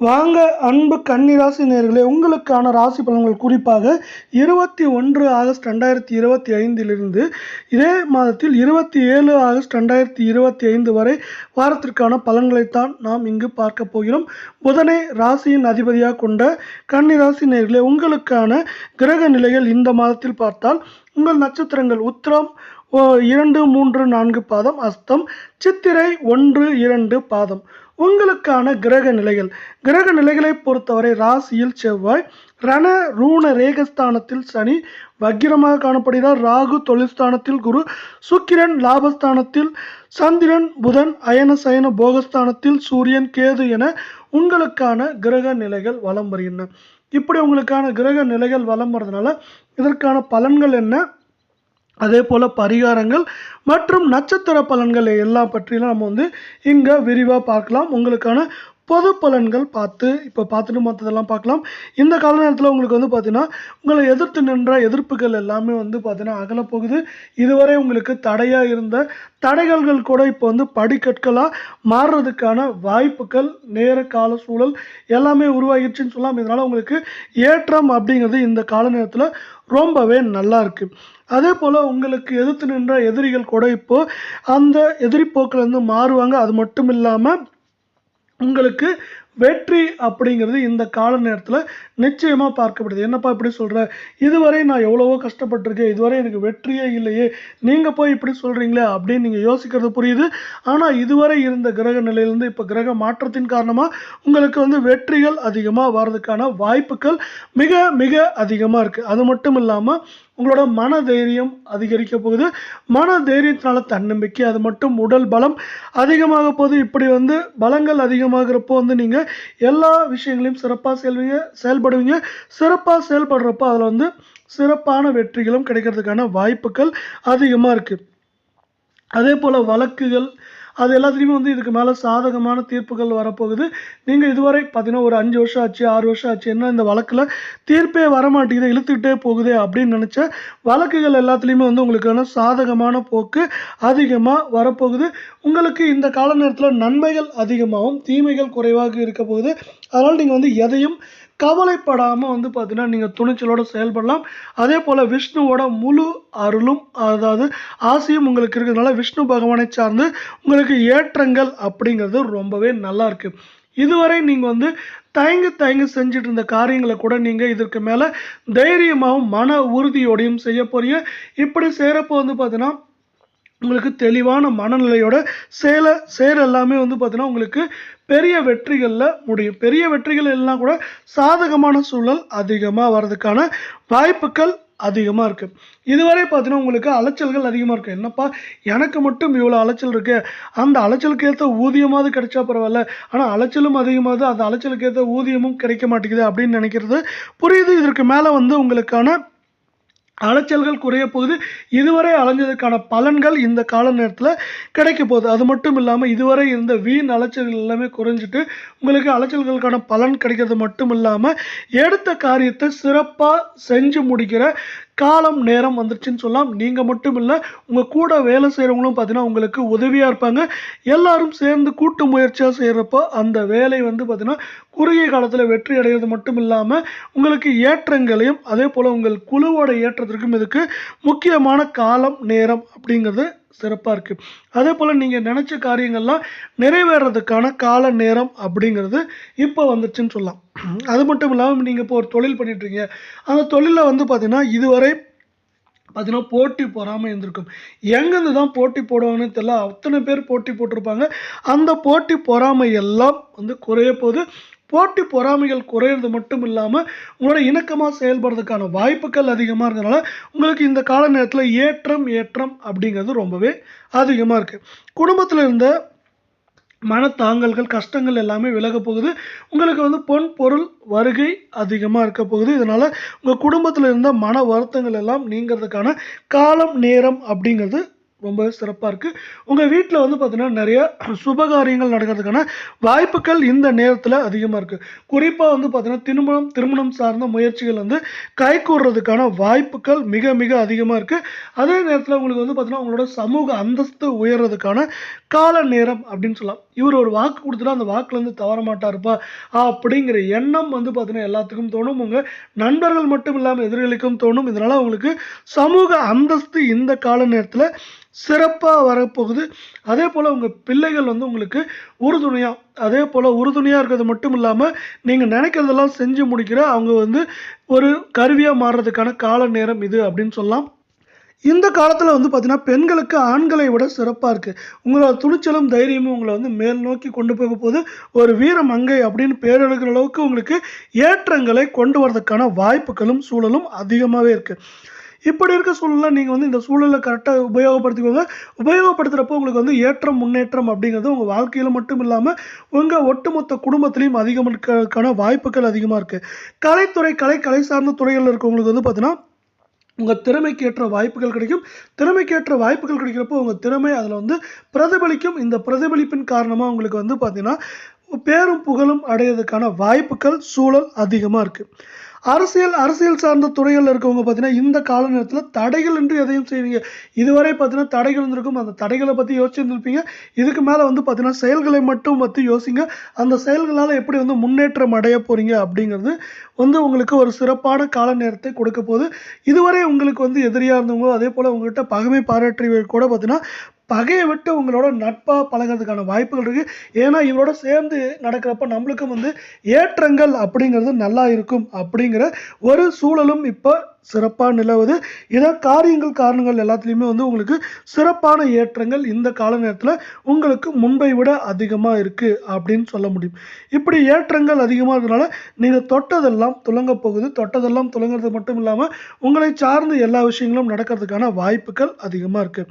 வாங்க அன்பு கன்னிராசி நேர்களே உங்களுக்கான ராசி பலன்கள் குறிப்பாக இருபத்தி ஒன்று ஆகஸ்ட் ரெண்டாயிரத்தி இருபத்தி ஐந்திலிருந்து இதே மாதத்தில் இருபத்தி ஏழு ஆகஸ்ட் ரெண்டாயிரத்தி இருபத்தி ஐந்து வரை வாரத்திற்கான பலன்களைத்தான் நாம் இங்கு பார்க்க போகிறோம். புதனை ராசியின் அதிபதியாக கொண்ட கன்னிராசி நேர்களே உங்களுக்கான கிரக நிலைகள் இந்த மாதத்தில் பார்த்தால் உங்கள் நட்சத்திரங்கள் உத்திரம் இரண்டு மூன்று நான்கு பாதம் அஸ்தம் சித்திரை ஒன்று இரண்டு பாதம். உங்களுக்கான கிரக நிலைகள். கிரக நிலைகளை பொறுத்தவரை ராசியில் செவ்வாய் ரண ரூண ரேகஸ்தானத்தில் சனி வக்கிரமாக காணப்படுகிறார். ராகு தொழில்ஸ்தானத்தில் குரு சுக்கிரன் லாபஸ்தானத்தில் சந்திரன் புதன் அயன சயன போகஸ்தானத்தில் சூரியன் கேது என உங்களுக்கான கிரக நிலைகள் வலம் வருகின்றன. இப்படி உங்களுக்கான கிரக நிலைகள் வலம் வரதுனால இதற்கான பலன்கள் என்ன? அதே போல் பரிகாரங்கள் மற்றும் நட்சத்திர பலன்கள் எல்லாம் பற்றிலாம் நம்ம வந்து இங்கே விரிவாக பார்க்கலாம். உங்களுக்கான பொது பலன்கள் பார்த்து இப்போ பார்த்துட்டு மற்றதெல்லாம் பார்க்கலாம். இந்த கால நேரத்தில் உங்களுக்கு வந்து பார்த்தீங்கன்னா உங்களை எதிர்த்து நின்ற எதிர்ப்புகள் எல்லாமே வந்து பார்த்தீங்கன்னா அகலப்போகுது. இதுவரை உங்களுக்கு தடையாக இருந்த தடைகள்கள் கூட இப்போ வந்து படிக்கற்களாக மாறுறதுக்கான வாய்ப்புகள் நேர கால சூழல் எல்லாமே உருவாகிடுச்சுன்னு சொல்லலாம் இதனால் உங்களுக்கு ஏற்றம் அப்படிங்கிறது இந்த கால நேரத்தில் ரொம்பவே நல்லா இருக்குது அதே போல் உங்களுக்கு எதிர்த்து நின்ற எதிரிகள் கூட இப்போது அந்த எதிரி போக்கிலேருந்து மாறுவாங்க. அது மட்டும் இல்லாமல் உங்களுக்கு வெற்றி அப்படிங்கிறது இந்த கால நேரத்தில் நிச்சயமாக பார்க்கப்படுது. என்னப்பா இப்படி சொல்கிற இதுவரை நான் எவ்வளவோ கஷ்டப்பட்டிருக்கேன். இதுவரை எனக்கு வெற்றியே இல்லையே. நீங்கள் போய் இப்படி சொல்கிறீங்களே அப்படின்னு நீங்கள் யோசிக்கிறது புரியுது. ஆனால் இதுவரை இருந்த கிரக நிலையிலேருந்து இப்போ கிரக மாற்றத்தின் காரணமாக உங்களுக்கு வந்து வெற்றிகள் அதிகமாக வர்றதுக்கான வாய்ப்புகள் மிக மிக அதிகமாக இருக்குது அது மட்டும் இல்லாமல் உங்களோட மன தைரியம் அதிகரிக்க போகுது. மன தைரியத்தினால தன்னம்பிக்கை அது மட்டும் உடல் பலம் அதிகமாக போகுது. இப்படி வந்து பலங்கள் அதிகமாகிறப்போ வந்து நீங்கள் எல்லா விஷயங்களையும் சிறப்பாக செல்வீங்க செயல்படுவீங்க. சிறப்பாக செயல்படுறப்போ அதில் வந்து சிறப்பான வெற்றிகளும் கிடைக்கிறதுக்கான வாய்ப்புகள் அதிகமாக இருக்குது அதே போல் வழக்குகள் அது எல்லாத்துலேயுமே வந்து இதுக்கு மேலே சாதகமான தீர்ப்புகள் வரப்போகுது. நீங்கள் இதுவரை பார்த்தீங்கன்னா ஒரு அஞ்சு வருஷம் ஆச்சு ஆறு வருஷம் ஆச்சு என்ன இந்த வழக்கில் தீர்ப்பே வரமாட்டேங்குது இழுத்துக்கிட்டே போகுதே அப்படின்னு நினச்ச வழக்குகள் எல்லாத்துலேயுமே வந்து உங்களுக்கான சாதகமான போக்கு அதிகமாக வரப்போகுது. உங்களுக்கு இந்த கால நேரத்தில் நன்மைகள் அதிகமாகவும் தீமைகள் குறைவாக இருக்க போகுது. அதனால் நீங்கள் வந்து எதையும் கவலைப்படாமல் வந்து பார்த்திங்கன்னா நீங்கள் துணிச்சலோடு செயல்படலாம். அதே போல் விஷ்ணுவோட முழு அருளும் அதாவது ஆசையும் உங்களுக்கு இருக்கிறதுனால விஷ்ணு பகவானை சார்ந்து உங்களுக்கு ஏற்றங்கள் அப்படிங்கிறது ரொம்பவே நல்லா இருக்கு. இதுவரை நீங்கள் வந்து தயங்கி தயங்கி செஞ்சுட்டு இருந்த காரியங்களை கூட நீங்கள் இதற்கு மேலே தைரியமாகவும் மன உறுதியோடையும் செய்ய போறீங்க. இப்படி செய்கிறப்போ வந்து பார்த்தீங்கன்னா உங்களுக்கு தெளிவான மனநிலையோட செயலை செயல் எல்லாமே வந்து பார்த்தீங்கன்னா உங்களுக்கு பெரிய வெற்றிகளில் முடியும். பெரிய வெற்றிகள் எல்லாம் கூட சாதகமான சூழல் அதிகமாக வர்றதுக்கான வாய்ப்புகள் அதிகமாக இருக்குது இதுவரை பார்த்தீங்கன்னா உங்களுக்கு அலைச்சல்கள் அதிகமாக இருக்குது என்னப்பா? எனக்கு மட்டும் இவ்வளோ அலைச்சல் இருக்குது அந்த அலைச்சலுக்கு ஏற்ற ஊதியமாவது கிடைச்சா பரவாயில்ல. ஆனால் அலைச்சலும் அதிகமாகுது. அந்த அலைச்சலுக்கு ஏற்ற ஊதியமும் கிடைக்க மாட்டேங்குது அப்படின்னு நினைக்கிறது புரியுது. இதற்கு மேலே வந்து உங்களுக்கான அலைச்சல்கள் குறைய போகுது. இதுவரை அலைஞ்சதுக்கான பலன்கள் இந்த கால நேரத்தில் கிடைக்க போகுது. அது மட்டும் இல்லாமல் இதுவரை இருந்த வீண் அலைச்சல்கள் எல்லாமே குறைஞ்சிட்டு உங்களுக்கு அலைச்சல்களுக்கான பலன் கிடைக்கிறது மட்டும் இல்லாமல் எடுத்த காரியத்தை சிறப்பாக செஞ்சு முடிக்கிற காலம் நேரம் வந்துருச்சுன்னு சொல்லலாம் நீங்கள் மட்டும் இல்லை உங்கள் கூட வேலை செய்கிறவங்களும் பார்த்தீங்கன்னா உங்களுக்கு உதவியாக இருப்பாங்க. எல்லாரும் சேர்ந்து கூட்டு முயற்சியாக செய்கிறப்போ அந்த வேலை வந்து பார்த்தீங்கன்னா குறுகிய காலத்தில் வெற்றி அடைகிறது மட்டும் இல்லாமல் உங்களுக்கு ஏற்றங்களையும் அதே போல் உங்கள் குழுவோட ஏற்றத்திற்கும் இதுக்கு முக்கியமான காலம் நேரம் அப்படிங்கிறது சிறப்பாக இருக்குது அதே போல் நீங்கள் நினச்ச காரியங்கள்லாம் நிறைவேறதுக்கான கால நேரம் அப்படிங்கிறது இப்போ வந்துச்சுன்னு சொல்லலாம். அது மட்டும் இல்லாமல் நீங்கள் இப்போ ஒரு தொழில் பண்ணிட்டுருக்கீங்க அந்த தொழிலில் வந்து பார்த்தீங்கன்னா இதுவரை பார்த்தீங்கன்னா போட்டி போகாமல் இருந்திருக்கும். எங்கேருந்து தான் போட்டி போடுவாங்கன்னு தெரியல. அத்தனை பேர் போட்டி போட்டிருப்பாங்க. அந்த போட்டி பொறாமை எல்லாம் வந்து குறைய போது போட்டி பொறாமைகள் குறையிறது மட்டும் இல்லாமல் உங்களோட இணக்கமாக செயல்படுறதுக்கான வாய்ப்புகள் அதிகமாக இருந்ததுனால உங்களுக்கு இந்த கால நேரத்தில் ஏற்றம் ஏற்றம் அப்படிங்கிறது ரொம்பவே அதிகமாக இருக்குது குடும்பத்தில் இருந்த மனத்தாங்கல்கள் கஷ்டங்கள் எல்லாமே விலக போகுது. உங்களுக்கு வந்து பொன் பொருள் வருகை அதிகமாக இருக்க போகுது. இதனால் உங்கள் குடும்பத்தில் இருந்த மன வருத்தங்கள் எல்லாம் நீங்கிறதுக்கான காலம் நேரம் அப்படிங்கிறது ரொம்ப சிறப்பாக இருக்குது உங்கள் வீட்டில் வந்து பார்த்திங்கன்னா நிறைய சுபகாரியங்கள் நடக்கிறதுக்கான வாய்ப்புகள் இந்த நேரத்தில் அதிகமாக இருக்குது குறிப்பாக வந்து பார்த்திங்கன்னா திருமணம் திருமணம் சார்ந்த முயற்சிகள் வந்து கைகூடுறதுக்கான வாய்ப்புகள் மிக மிக அதிகமாக இருக்குது அதே நேரத்தில் உங்களுக்கு வந்து பார்த்திங்கன்னா உங்களோட சமூக அந்தஸ்து உயர்றதுக்கான கால நேரம் அப்படின்னு சொல்லலாம். இவர் ஒரு வாக்கு கொடுத்துட்டா அந்த வாக்குலேருந்து தவற மாட்டாருப்பா அப்படிங்கிற எண்ணம் வந்து பார்த்தீங்கன்னா எல்லாத்துக்கும் தோணும். உங்கள் நண்பர்கள் மட்டும் இல்லாமல் எதிரிகளுக்கும் தோணும். இதனால் உங்களுக்கு சமூக அந்தஸ்து இந்த கால நேரத்தில் சிறப்பாக வரப்போகுது. அதே போல் உங்கள் பிள்ளைகள் வந்து உங்களுக்கு உறுதுணையாக அதே போல் உறுதுணையாக இருக்கிறது மட்டும் இல்லாமல் நீங்கள் நினைக்கிறதெல்லாம் செஞ்சு முடிக்கிற அவங்க வந்து ஒரு கருவியாக மாறுறதுக்கான கால நேரம் இது அப்படின்னு சொல்லலாம். இந்த காலத்தில் வந்து பார்த்திங்கன்னா பெண்களுக்கு ஆண்களை விட சிறப்பாக இருக்குது உங்களோட துணிச்சலும் தைரியமும் உங்களை வந்து மேல் நோக்கி கொண்டு போக போது ஒரு வீர மங்கை அப்படின்னு பேர் அளவுக்கு உங்களுக்கு ஏற்றங்களை கொண்டு வரதுக்கான வாய்ப்புகளும் சூழலும் அதிகமாகவே இருக்குது இப்படி இருக்க சூழலில் நீங்கள் வந்து இந்த சூழலை கரெக்டாக உபயோகப்படுத்திக்கோங்க. உபயோகப்படுத்துகிறப்போ உங்களுக்கு வந்து ஏற்றம் முன்னேற்றம் அப்படிங்கிறது உங்கள் வாழ்க்கையில் மட்டும் இல்லாமல் உங்கள் ஒட்டுமொத்த குடும்பத்திலையும் அதிகம் வாய்ப்புகள் அதிகமாக இருக்குது கலைத்துறை கலை கலை சார்ந்த துறைகளில் இருக்கவங்களுக்கு வந்து பார்த்தீங்கன்னா உங்கள் திறமைக்கு ஏற்ற வாய்ப்புகள் கிடைக்கும். திறமைக்கு ஏற்ற வாய்ப்புகள் கிடைக்கிறப்போ உங்கள் திறமை அதில் வந்து பிரதிபலிக்கும். இந்த பிரதிபலிப்பின் காரணமாக உங்களுக்கு வந்து பார்த்திங்கன்னா பேரும் புகழும் அடையிறதுக்கான வாய்ப்புகள் சூழல் அதிகமாக இருக்குது அரசியல் அரசியல் சார்ந்த துறைகளில் இருக்கவங்க பார்த்தீங்கன்னா இந்த கால நேரத்தில் தடைகள் என்று எதையும் செய்வீங்க. இதுவரை பார்த்தீங்கன்னா தடைகள் இருந்திருக்கும் அந்த தடைகளை பற்றி யோசிச்சுருந்துருப்பீங்க. இதுக்கு மேலே வந்து பார்த்தீங்கன்னா செயல்களை மட்டும் பற்றி யோசிங்க. அந்த செயல்களால் எப்படி வந்து முன்னேற்றம் அடைய போகிறீங்க அப்படிங்கிறது வந்து உங்களுக்கு ஒரு சிறப்பான கால நேரத்தை கொடுக்க போகுது. இதுவரை உங்களுக்கு வந்து எதிரியாக இருந்தவங்களோ அதே போல் உங்கள்கிட்ட பகமை பாராட்டியவர் கூட பார்த்தீங்கன்னா பகையை விட்டு உங்களோட நட்பாக பழகிறதுக்கான வாய்ப்புகள் இருக்குது ஏன்னா இவரோட சேர்ந்து நடக்கிறப்ப நம்மளுக்கும் வந்து ஏற்றங்கள் அப்படிங்கிறது நல்லா இருக்கும் அப்படிங்கிற ஒரு சூழலும் இப்போ சிறப்பாக நிலவுது. இதான் காரியங்கள் காரணங்கள் எல்லாத்துலேயுமே வந்து உங்களுக்கு சிறப்பான ஏற்றங்கள் இந்த கால நேரத்தில் உங்களுக்கு முன்பை விட அதிகமாக இருக்குது அப்படின்னு சொல்ல முடியும். இப்படி ஏற்றங்கள் அதிகமாக இருக்கிறதுனால நீங்கள் தொட்டதெல்லாம் துலங்க போகுது. தொட்டதெல்லாம் துலங்கிறது மட்டும் இல்லாமல் உங்களை சார்ந்து எல்லா விஷயங்களும் நடக்கிறதுக்கான வாய்ப்புகள் அதிகமாக இருக்குது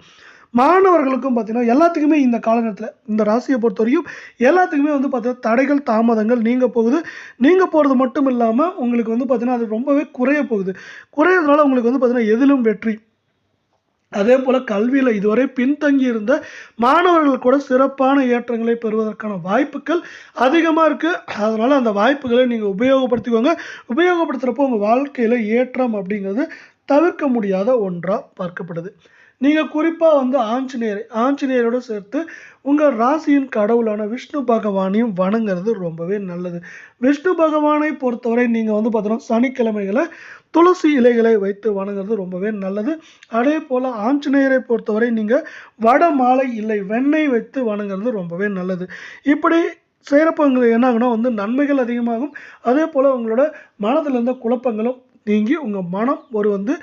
மாணவர்களுக்கும் பார்த்திங்கன்னா எல்லாத்துக்குமே இந்த காலகட்டத்தில் இந்த ராசியை பொறுத்த வரைக்கும் எல்லாத்துக்குமே வந்து பார்த்தீங்கன்னா தடைகள் தாமதங்கள் நீங்கள் போகுது. நீங்கள் போகிறது மட்டும் இல்லாமல் உங்களுக்கு வந்து பார்த்திங்கன்னா அது ரொம்பவே குறைய போகுது. குறையிறதுனால உங்களுக்கு வந்து பார்த்திங்கன்னா எதிலும் வெற்றி. அதே போல் கல்வியில் இதுவரை பின்தங்கி இருந்த மாணவர்கள் கூட சிறப்பான ஏற்றங்களை பெறுவதற்கான வாய்ப்புகள் அதிகமாக இருக்குது அதனால் அந்த வாய்ப்புகளை நீங்கள் உபயோகப்படுத்திக்கோங்க. உபயோகப்படுத்துகிறப்போ உங்கள் வாழ்க்கையில் ஏற்றம் அப்படிங்கிறது தவிர்க்க முடியாத ஒன்றாக பார்க்கப்படுது. நீங்கள் குறிப்பாக வந்து ஆஞ்சநேயர் ஆஞ்சநேயரோட சேர்த்து உங்கள் ராசியின் கடவுளான விஷ்ணு பகவானையும் வணங்குறது ரொம்பவே நல்லது. விஷ்ணு பகவானை பொறுத்தவரை நீங்கள் வந்து பார்த்தோன்னா சனிக்கிழமைகளை துளசி இலைகளை வைத்து வணங்குறது ரொம்பவே நல்லது. அதே போல் ஆஞ்சநேயரை பொறுத்தவரை நீங்கள் வட மாலை இல்லை வெண்ணெய் வைத்து வணங்குறது ரொம்பவே நல்லது. இப்படி செய்கிறப்ப உங்களுக்கு என்ன ஆகுனா வந்து நன்மைகள் அதிகமாகும். அதே போல் உங்களோட மனதில் இருந்த குழப்பங்களும் நீங்கி உங்கள் மனம் ஒரு வந்து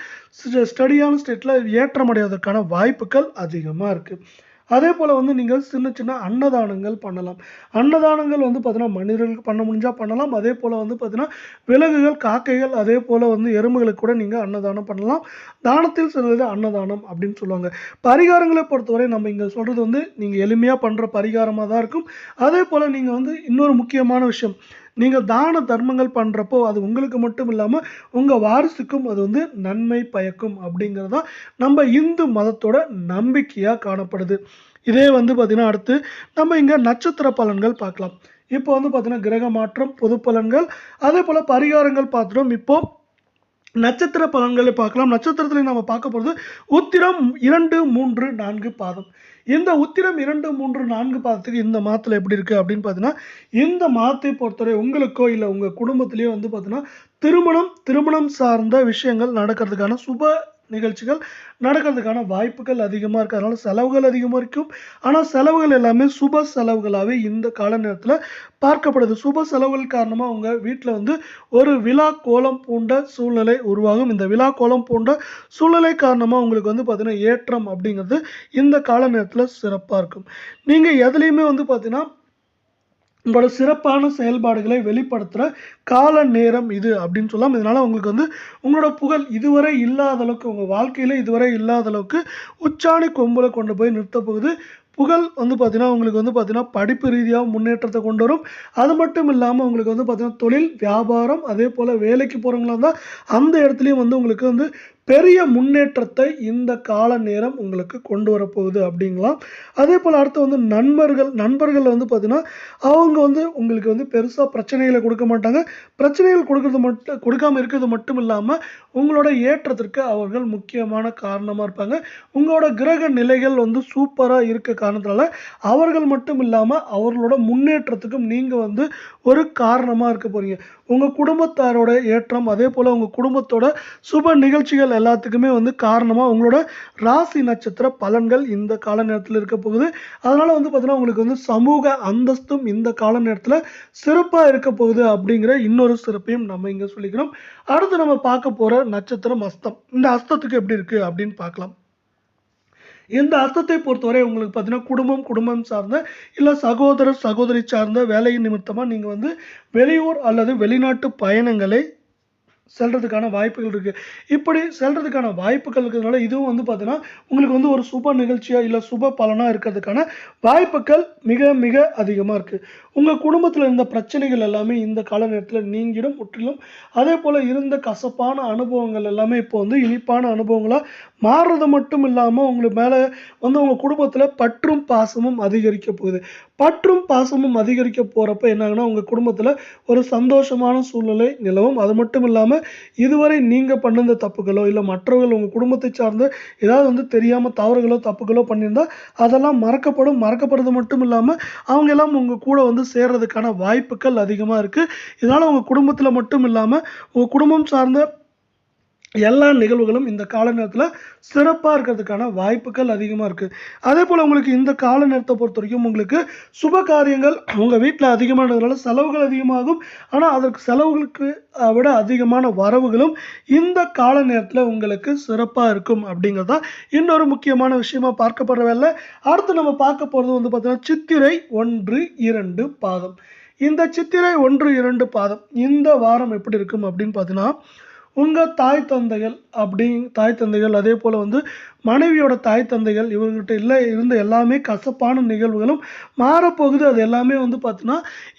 ஸ்டடியான ஸ்டேட்டில் ஏற்றமடைவதற்கான வாய்ப்புகள் அதிகமாக இருக்குது அதே போல் வந்து நீங்கள் சின்ன சின்ன அன்னதானங்கள் பண்ணலாம். அன்னதானங்கள் வந்து பார்த்தீங்கன்னா மனிதர்களுக்கு பண்ண முடிஞ்சால் பண்ணலாம். அதே போல் வந்து பார்த்தீங்கன்னா விலங்குகள் காக்கைகள் அதே போல் வந்து எறும்புகளுக்கு கூட நீங்கள் அன்னதானம் பண்ணலாம். தானத்தில் சிறந்தது அன்னதானம் அப்படின்னு சொல்லுவாங்க. பரிகாரங்களை பொறுத்தவரை நம்ம இங்கே சொல்கிறது வந்து நீங்கள் எளிமையாக பண்ணுற பரிகாரமாக தான் இருக்கும். அதே போல் நீங்கள் வந்து இன்னொரு முக்கியமான விஷயம். நீங்கள் தான தர்மங்கள் பண்ணுறப்போ அது உங்களுக்கு மட்டும் இல்லாமல் உங்கள் வாரிசுக்கும் அது வந்து நன்மை பயக்கும் அப்படிங்கிறது தான் நம்ம இந்து மதத்தோட நம்பிக்கையாக காணப்படுது. இதே வந்து பார்த்திங்கன்னா அடுத்து நம்ம இங்கே நட்சத்திர பலன்கள் பார்க்கலாம். இப்போ வந்து பார்த்திங்கன்னா கிரக மாற்றம் பொது பலன்கள் அதே போல் பரிகாரங்கள் பார்த்துட்டோம். இப்போது நட்சத்திர பலன்களை பார்க்கலாம். நட்சத்திரத்தில் நம்ம பார்க்க போகிறது உத்திரம் இரண்டு மூன்று நான்கு பாதம். இந்த உத்திரம் இரண்டு மூன்று நான்கு பாதத்துக்கு இந்த மாதத்தில் எப்படி இருக்குது அப்படின்னு பார்த்தீங்கன்னா இந்த மாதத்தை பொறுத்தவரை உங்களுக்கோ இல்லை உங்கள் குடும்பத்திலேயோ வந்து பார்த்தீங்கன்னா திருமணம் திருமணம் சார்ந்த விஷயங்கள் நடக்கிறதுக்கான சுப நிகழ்ச்சிகள் நடக்கிறதுக்கான வாய்ப்புகள் அதிகமாக இருக்குது அதனால் செலவுகள் அதிகமாக இருக்கும். ஆனால் செலவுகள் எல்லாமே சுப செலவுகளாகவே இந்த கால நேரத்தில் பார்க்கப்படுது. சுப செலவுகள் காரணமாக அவங்க வீட்டில் வந்து ஒரு விழா கோலம் பூண்ட சூழ்நிலை உருவாகும். இந்த விழா கோலம் பூண்ட சூழ்நிலை காரணமாக உங்களுக்கு வந்து பார்த்தீங்கன்னா ஏற்றம் அப்படிங்கிறது இந்த கால நேரத்தில் சிறப்பாக இருக்கும். நீங்கள் எதுலேயுமே வந்து பார்த்திங்கன்னா உங்களோட சிறப்பான செயல்பாடுகளை வெளிப்படுத்துகிற கால நேரம் இது அப்படின்னு சொல்லலாம் இதனால் உங்களுக்கு வந்து உங்களோட புகழ் இதுவரை இல்லாத அளவுக்கு உங்கள் வாழ்க்கையில் இதுவரை இல்லாத அளவுக்கு உச்சாணி கொம்பில் கொண்டு போய் நிறுத்த போகுது. புகழ் வந்து பார்த்தீங்கன்னா உங்களுக்கு வந்து பார்த்தீங்கன்னா படிப்பு ரீதியாக முன்னேற்றத்தை கொண்டு வரும். அது மட்டும் இல்லாமல் உங்களுக்கு வந்து பார்த்திங்கன்னா தொழில் வியாபாரம் அதே போல் வேலைக்கு போகிறவங்களா இருந்தால் அந்த இடத்துலையும் வந்து உங்களுக்கு வந்து பெரிய முன்னேற்றத்தை இந்த கால நேரம் உங்களுக்கு கொண்டு வரப்போகுது அப்படிங்களாம் அதே போல் அடுத்து வந்து நண்பர்கள் நண்பர்கள் வந்து பார்த்திங்கன்னா அவங்க வந்து உங்களுக்கு வந்து பெருசாக பிரச்சனைகளை கொடுக்க மாட்டாங்க. பிரச்சனைகள் கொடுக்கறது மட்டும் கொடுக்காம இருக்கிறது மட்டும் இல்லாமல் உங்களோட ஏற்றத்திற்கு அவர்கள் முக்கியமான காரணமாக இருப்பாங்க. உங்களோட கிரக நிலைகள் வந்து சூப்பராக இருக்க காரணத்தினால அவர்கள் மட்டும் இல்லாமல் அவர்களோட முன்னேற்றத்துக்கும் நீங்கள் வந்து ஒரு காரணமாக இருக்க போகிறீங்க உங்கள் குடும்பத்தாரோட ஏற்றம் அதே போல் உங்கள் குடும்பத்தோட சுப நிகழ்ச்சிகள் எல்லாத்துக்குமே வந்து காரணமாக உங்களோட ராசி நட்சத்திர பலன்கள் இந்த கால நேரத்தில் இருக்க போகுது. அதனால் வந்து பார்த்தீங்கன்னா உங்களுக்கு வந்து சமூக அந்தஸ்தும் இந்த கால நேரத்தில் சிறப்பாக இருக்க போகுது அப்படிங்கிற இன்னொரு சிறப்பையும் நம்ம இங்கே சொல்லிக்கிறோம். அடுத்து நம்ம பார்க்க போகிற நட்சத்திரம் அஸ்தம். இந்த அஸ்தத்துக்கு எப்படி இருக்குது அப்படின்னு பார்க்கலாம். இந்த அர்த்தத்தை பொறுத்தவரை உங்களுக்கு பார்த்தீங்கன்னா குடும்பம் குடும்பம் சார்ந்த இல்லை சகோதரர் சகோதரி சார்ந்த வேலையின் நிமித்தமாக நீங்கள் வந்து வெளியூர் அல்லது வெளிநாட்டு பயணங்களை செல்றதுக்கான வாய்ப்புகள் இருக்குது இப்படி செல்றதுக்கான வாய்ப்புகள் இருக்கிறதுனால இதுவும் வந்து பார்த்தீங்கன்னா உங்களுக்கு வந்து ஒரு சுப நிகழ்ச்சியாக இல்லை சுப பலனாக இருக்கிறதுக்கான வாய்ப்புகள் மிக மிக அதிகமாக இருக்குது உங்கள் குடும்பத்தில் இருந்த பிரச்சனைகள் எல்லாமே இந்த கால நேரத்தில் நீங்கிடும் முற்றிலும். அதே போல் இருந்த கசப்பான அனுபவங்கள் எல்லாமே இப்போ வந்து இனிப்பான அனுபவங்களாக மாறுறது மட்டும் இல்லாமல் உங்களுக்கு மேலே வந்து உங்கள் குடும்பத்தில் பற்றும் பாசமும் அதிகரிக்க போகுது. பற்றும் பாசமும் அதிகரிக்க போகிறப்ப என்னாங்கன்னா உங்கள் குடும்பத்தில் ஒரு சந்தோஷமான சூழ்நிலை நிலவும். அது மட்டும் இல்லாமல் இதுவரை நீங்கள் பண்ணிருந்த தப்புகளோ இல்லை மற்றவர்கள் உங்கள் குடும்பத்தை சார்ந்த ஏதாவது வந்து தெரியாமல் தவறுகளோ தப்புகளோ பண்ணியிருந்தால் அதெல்லாம் மறக்கப்படும். மறக்கப்படுறது மட்டும் இல்லாமல் அவங்க எல்லாம் உங்கள் கூட வந்து சேர்றதுக்கான வாய்ப்புகள் அதிகமாக இருக்குது இதனால் உங்கள் குடும்பத்தில் மட்டும் இல்லாமல் உங்கள் குடும்பம் சார்ந்த எல்லா நிகழ்வுகளும் இந்த கால நேரத்தில் சிறப்பாக இருக்கிறதுக்கான வாய்ப்புகள் அதிகமாக இருக்குது அதே போல் உங்களுக்கு இந்த கால நேரத்தை பொறுத்த வரைக்கும் உங்களுக்கு சுப காரியங்கள் உங்கள் வீட்டில் அதிகமானதுனால செலவுகள் அதிகமாகும். ஆனால் அதற்கு செலவுகளுக்கு விட அதிகமான வரவுகளும் இந்த கால நேரத்தில் உங்களுக்கு சிறப்பாக இருக்கும் அப்படிங்கிறது தான் இன்னொரு முக்கியமான விஷயமா பார்க்கப்படவில்லை அடுத்து நம்ம பார்க்க போகிறது வந்து பார்த்திங்கன்னா சித்திரை ஒன்று இரண்டு பாதம். இந்த சித்திரை ஒன்று இரண்டு பாதம் இந்த வாரம் எப்படி இருக்கும் அப்படின்னு பார்த்தீங்கன்னா உங்கள் தாய் தந்தைகள் அப்படி தாய் தந்தைகள் அதே போல் வந்து மனைவியோட தாய் தந்தைகள் இவர்கிட்ட இல்லை இருந்த எல்லாமே கசப்பான நிகழ்வுகளும் மாறப்போகுது. அது எல்லாமே வந்து பார்த்தீங்கன்னா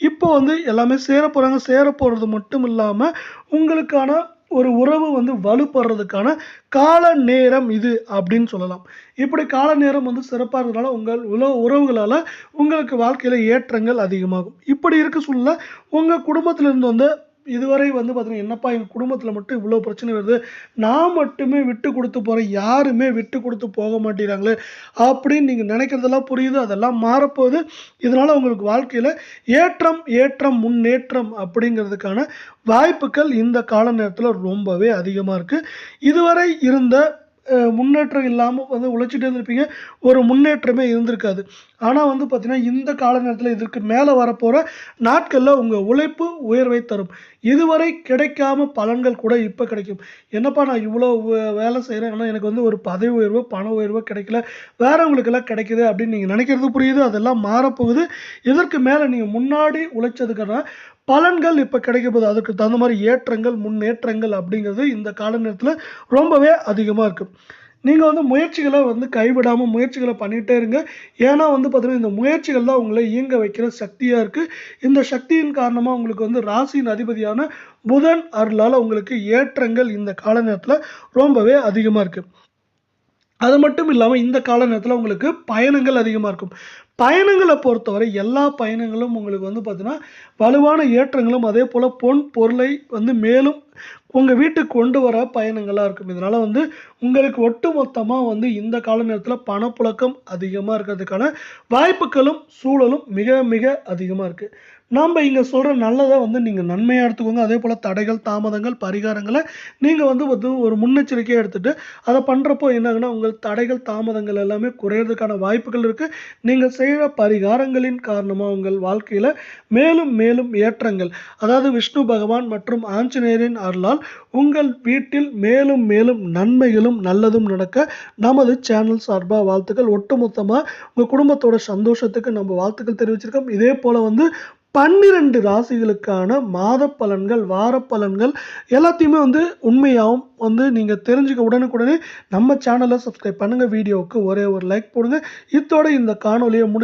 இப்போ வந்து எல்லாமே சேர போகிறாங்க சேர போகிறது மட்டும் இல்லாமல் உங்களுக்கான ஒரு உறவு வந்து வலுப்படுறதுக்கான கால நேரம் இது அப்படின்னு சொல்லலாம். இப்படி கால நேரம் வந்து சிறப்பாக இருக்கிறதுனால உங்கள் உல உறவுகளால் உங்களுக்கு வாழ்க்கையில் ஏற்றங்கள் அதிகமாகும். இப்படி இருக்க சூழ்நிலை உங்கள் குடும்பத்திலிருந்து வந்து இதுவரை வந்து பார்த்தீங்கன்னா என்னப்பா எங்கள் குடும்பத்தில் மட்டும் இவ்வளோ பிரச்சனை வருது? நான் மட்டுமே விட்டு கொடுத்து போகிறேன் யாருமே விட்டு கொடுத்து போக மாட்டேங்கிறாங்களே அப்படின்னு நீங்கள் நினைக்கிறதெல்லாம் புரியுது. அதெல்லாம் மாறப்போகுது. இதனால் உங்களுக்கு வாழ்க்கையில் ஏற்றம் ஏற்றம் முன்னேற்றம் அப்படிங்கிறதுக்கான வாய்ப்புகள் இந்த கால நேரத்தில் ரொம்பவே அதிகமாக இருக்குது இதுவரை இருந்த முன்னேற்றம் இல்லாமல் வந்து உழைச்சிட்டே இருந்திருப்பீங்க. ஒரு முன்னேற்றமே இருந்திருக்காது. ஆனால் வந்து பார்த்திங்கன்னா இந்த கால நேரத்தில் இதற்கு மேலே வரப்போகிற நாட்களில் உங்கள் உழைப்பு உயர்வை தரும். இதுவரை கிடைக்காம பலன்கள் கூட இப்போ கிடைக்கும். என்னப்பா நான் இவ்வளோ வே- வேலை செய்கிறேன் ஆனால் எனக்கு வந்து ஒரு பதவி உயர்வோ பண உயர்வோ கிடைக்கல. வேறவங்களுக்கெல்லாம் கிடைக்குது அப்படின்னு நீங்கள் நினைக்கிறது புரியுது. அதெல்லாம் மாறப்போகுது. இதற்கு மேலே நீங்கள் முன்னாடி உழைச்சதுக்கான பலன்கள் இப்போ கிடைக்க அதுக்கு தகுந்த மாதிரி ஏற்றங்கள் முன்னேற்றங்கள் அப்படிங்கிறது இந்த கால நேரத்தில் ரொம்பவே அதிகமாக இருக்குது நீங்கள் வந்து முயற்சிகளை வந்து கைவிடாமல் முயற்சிகளை பண்ணிகிட்டே இருங்க. ஏன்னா வந்து பார்த்தீங்கன்னா இந்த முயற்சிகள் தான் உங்களை இயங்க வைக்கிற சக்தியாக இருக்குது இந்த சக்தியின் காரணமாக உங்களுக்கு வந்து ராசியின் அதிபதியான புதன் அருளால் உங்களுக்கு ஏற்றங்கள் இந்த கால நேரத்தில் ரொம்பவே அதிகமாக இருக்குது அது மட்டும் இல்லாமல் இந்த கால நேரத்தில் உங்களுக்கு பயணங்கள் அதிகமாக இருக்கும். பயணங்களை பொறுத்தவரை எல்லா பயணங்களும் உங்களுக்கு வந்து பார்த்திங்கன்னா வலுவான ஏற்றங்களும் அதே போல் பொன் பொருளை வந்து மேலும் உங்கள் வீட்டுக்கு கொண்டு வர பயணங்களாக இருக்கும். இதனால் வந்து உங்களுக்கு ஒட்டுமொத்தமாக வந்து இந்த கால நேரத்தில் பணப்புழக்கம் அதிகமாக இருக்கிறதுக்கான வாய்ப்புகளும் சூழலும் மிக மிக அதிகமாக இருக்குது நாம் இங்கே சொல்கிற நல்லதை வந்து நீங்கள் நன்மையாக எடுத்துக்கோங்க. அதே போல் தடைகள் தாமதங்கள் பரிகாரங்களை நீங்கள் வந்து வந்து ஒரு முன்னெச்சரிக்கையாக எடுத்துகிட்டு அதை பண்ணுறப்போ என்னாகுன்னா உங்கள் தடைகள் தாமதங்கள் எல்லாமே குறையிறதுக்கான வாய்ப்புகள் இருக்குது நீங்கள் செய்கிற பரிகாரங்களின் காரணமாக உங்கள் வாழ்க்கையில் மேலும் மேலும் ஏற்றங்கள். அதாவது விஷ்ணு பகவான் மற்றும் ஆஞ்சநேயரின் அருளால் உங்கள் வீட்டில் மேலும் மேலும் நன்மைகளும் நல்லதும் நடக்க நமது சேனல் சார்பாக வாழ்த்துக்கள். ஒட்டுமொத்தமாக உங்கள் குடும்பத்தோட சந்தோஷத்துக்கு நம்ம வாழ்த்துக்கள் தெரிவிச்சிருக்கோம். இதே போல் வந்து பன்னிரெண்டு ராசிகளுக்கான மாத பலன்கள் வார பலன்கள் எல்லாத்தையுமே வந்து உண்மையாகவும் வந்து நீங்கள் தெரிஞ்சுக்க உடனுக்குடனே நம்ம சேனலை சப்ஸ்கிரைப் பண்ணுங்கள் வீடியோவுக்கு ஒரே ஒரு லைக் போடுங்க. இதோட இந்த காணொலியை முடி